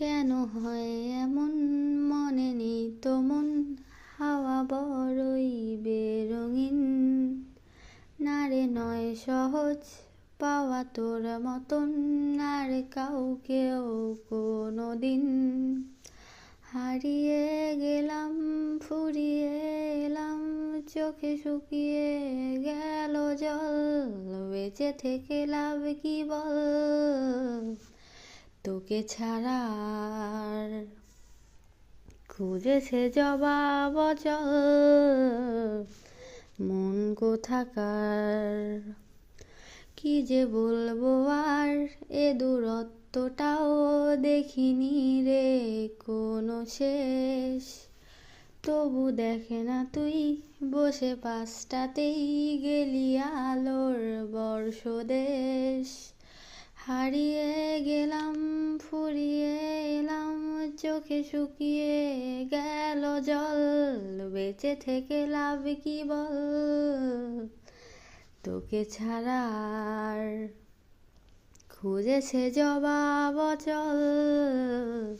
কেন হয় এমন মনে নেই তো মন? হাওয়া বড়ই বেরঙিন। নারে নয় সহজ পাওয়া তোর মতন আর কাউকেও কোনো দিন হারিয়ে গেলাম, ফুরিয়ে এলাম, চোখে শুকিয়ে গেল জল, বেঁচে থেকে লাভ কি বল? তোকে ছাড়া খুঁজেছে জবাব মন কোথাকার? কি যে বলব আর এ দূরত্বটাও দেখিনি রে কোনো শেষ। তবু দেখে না তুই, বসে পাশটাতেই গেলি আলোর বর্ষদেশ। ফুরিয়ে এলাম, চোখে শুকিয়ে গেল জল, বেঁচে থেকে লাভ কি বল? তোকে ছাড়ার খুঁজেছে জবাব অচল।